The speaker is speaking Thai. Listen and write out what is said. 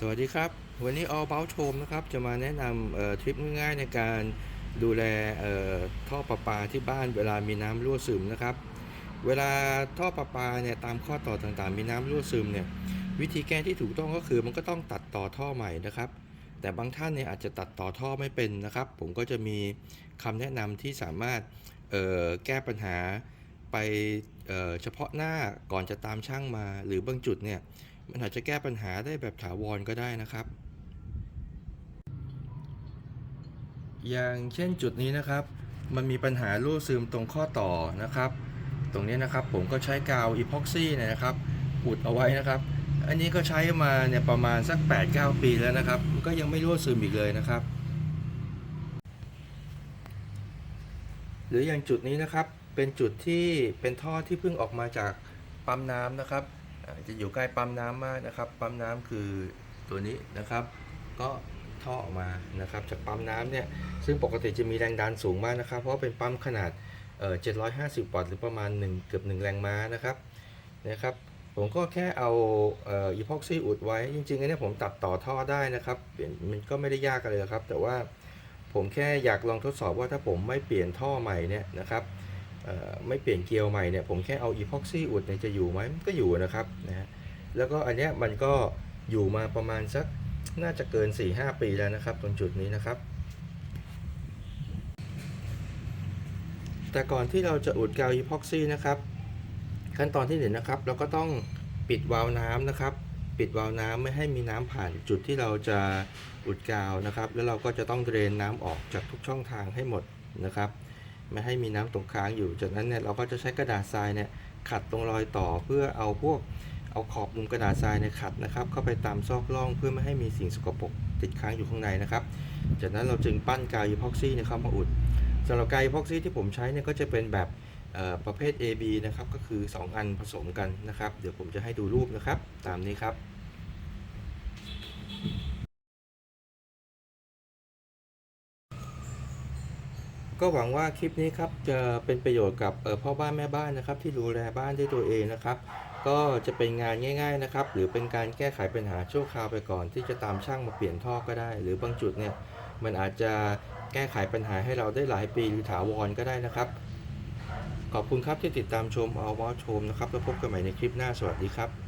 สวัสดีครับ วันนี้ All About Home นะครับ จะมาแนะนำทริปง่ายๆในการดูแลท่อประปาที่บ้านเวลามีน้ำรั่วซึมนะครับ เวลาท่อประปาเนี่ยตามข้อต่อต่างๆ มีน้ำรั่วซึมเนี่ยวิธีแก้ที่ถูกต้องก็คือมันก็ต้องตัดต่อท่อใหม่นะครับ แต่บางท่านเนี่ยอาจจะตัดต่อท่อไม่เป็นนะครับ ผมก็จะมีคำแนะนำที่สามารถแก้ปัญหาไปเเฉพาะหน้าก่อนจะตามช่างมาหรือบางจุดเนี่ย มันอาจจะแก้ปัญหาได้แบบถาวรก็ได้นะครับ อย่างเช่นจุดนี้นะครับ มันมีปัญหารั่วซึมตรงข้อต่อนะครับ ตรงนี้นะครับผมก็ใช้กาวอีพ็อกซี่นะครับอุดเอาไว้นะครับ อันนี้ก็ใช้มาเนี่ยประมาณสัก 8-9 ปีแล้วนะครับ ก็ยังไม่รั่วซึมอีกเลยนะครับ หรืออย่างจุดนี้นะครับเป็นจุดที่เป็นท่อที่เพิ่งออกมาจากปั๊มน้ำนะครับ จะอยู่ใกล้ปั๊มน้ำมากนะครับ ปั๊มน้ำคือตัวนี้นะครับ ก็ท่อออกมานะครับจากปั๊มน้ำเนี่ยซึ่งปกติจะมีแรงดันสูงมากนะครับ เพราะเป็นปั๊มขนาดเอ่อ750 วัตต์หรือประมาณ 1 เกือบ 1 แรงม้านะครับนะครับ ผมก็แค่เอาเอ,อ,อีพ็อกซี่อุดไว้ จริงๆอันเนี้ยผมตัดต่อท่อได้นะครับเปลี่ยนมันก็ไม่ได้ยากอะไรครับ แต่ว่าผมแค่อยากลองทดสอบว่าถ้าผมไม่เปลี่ยนท่อใหม่เนี่ยนะครับ ไม่เปลี่ยนเกลียวใหม่เนี่ยผมแค่เอาอีพ็อกซี่อุดเนี่ยจะอยู่ไหมมันก็อยู่นะครับนะฮะแล้วก็อันเนี้ยมันก็อยู่มาประมาณสักน่าจะเกิน 4-5 ปีแล้วนะครับ ตรงจุดนี้นะครับ แต่ก่อนที่เราจะอุดกาวอีพ็อกซี่นะครับ ขั้นตอนที่หนึ่งนะครับ เราก็ต้องปิดวาล์วน้ำนะครับ ปิดวาล์วน้ำไม่ให้มีน้ำผ่านจุดที่เราจะอุดกาวนะครับ แล้วเราก็จะต้องเดรนน้ำออกจากทุกช่องทางให้หมดนะครับ ไม่ให้มีน้ำตกค้างอยู่ จากนั้นเนี่ยเราก็จะใช้กระดาษทรายเนี่ยขัดตรงรอยต่อเพื่อเอาพวกเอาขอบมุมกระดาษทรายเนี่ยขัดนะครับ เข้าไปตามซอกร่องเพื่อไม่ให้มีสิ่งสกปรกติดค้างอยู่ข้างในนะครับ จากนั้นเราจึงปั้นกาวอีพ็อกซี่เนี่ยเข้ามาอุดสำหรับกาวอีพ็อกซี่ที่ผมใช้เนี่ยก็จะเป็นแบบประเภท AB นะครับก็คือ 2 อันผสมกันนะครับ เดี๋ยวผมจะให้ดูรูปนะครับ ตามนี้ครับ ก็หวังว่าคลิปนี้ครับจะเป็นประโยชน์กับพ่อบ้านแม่บ้านนะครับ ที่ดูแลบ้านด้วยตัวเองนะครับ ก็จะเป็นงานง่าย ๆนะครับ หรือเป็นการแก้ไขปัญหาชั่วคราวไปก่อน ที่จะตามช่างมาเปลี่ยนท่อก็ได้ หรือบางจุดเนี่ยมันอาจจะแก้ไขปัญหาให้เราได้หลายปีหรือถาวรก็ได้นะครับ ขอบคุณครับที่ติดตามชมเอาวอชมนะครับแล้วพบกันใหม่ในคลิปหน้าสวัสดีครับ